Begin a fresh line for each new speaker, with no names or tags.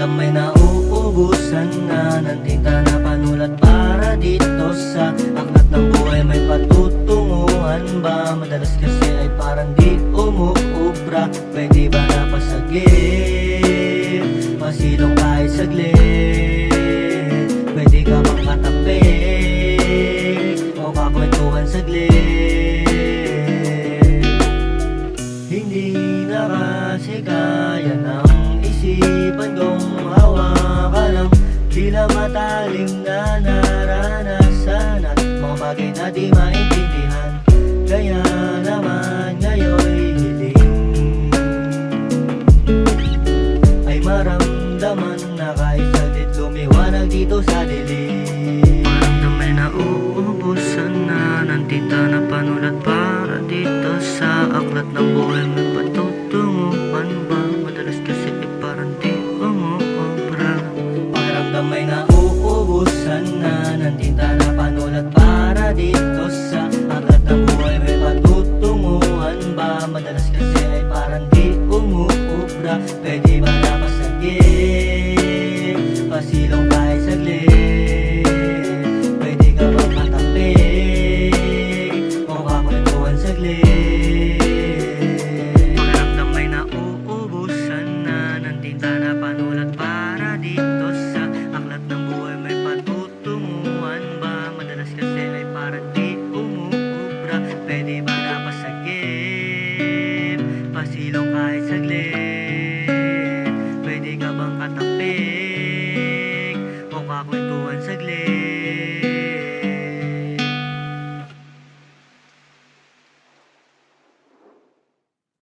damay na uubusan na. Nandita na panulat para dito sa Aklat ng buhay. May patutunguhan ba? Madalas kasi ay parang di umuubra. Pwede ba napasagip? Masilong kahit saglit. Tila matalim na naranasan At mga bagay na di maintindihan. Kaya naman ngayon'y hiling Ay maramdaman na kahit saglit lumiwanag dito sa dilim. Maramdaman na uubusan na tinta na panulat para dito sa aklat ng buhay May umuobra Pwede ba napasagip? Pasilong kahit saglit Pwede ka ba katabi? O kakwentuhan saglit Pakiramdam ay nauubusan na tinta na panulat para dito sa aklat ng buhay May patutunguhan ba? Madalas kasi ay parang di umuubra Pwede ba napasagip? Pasilong kwentuhan saglit.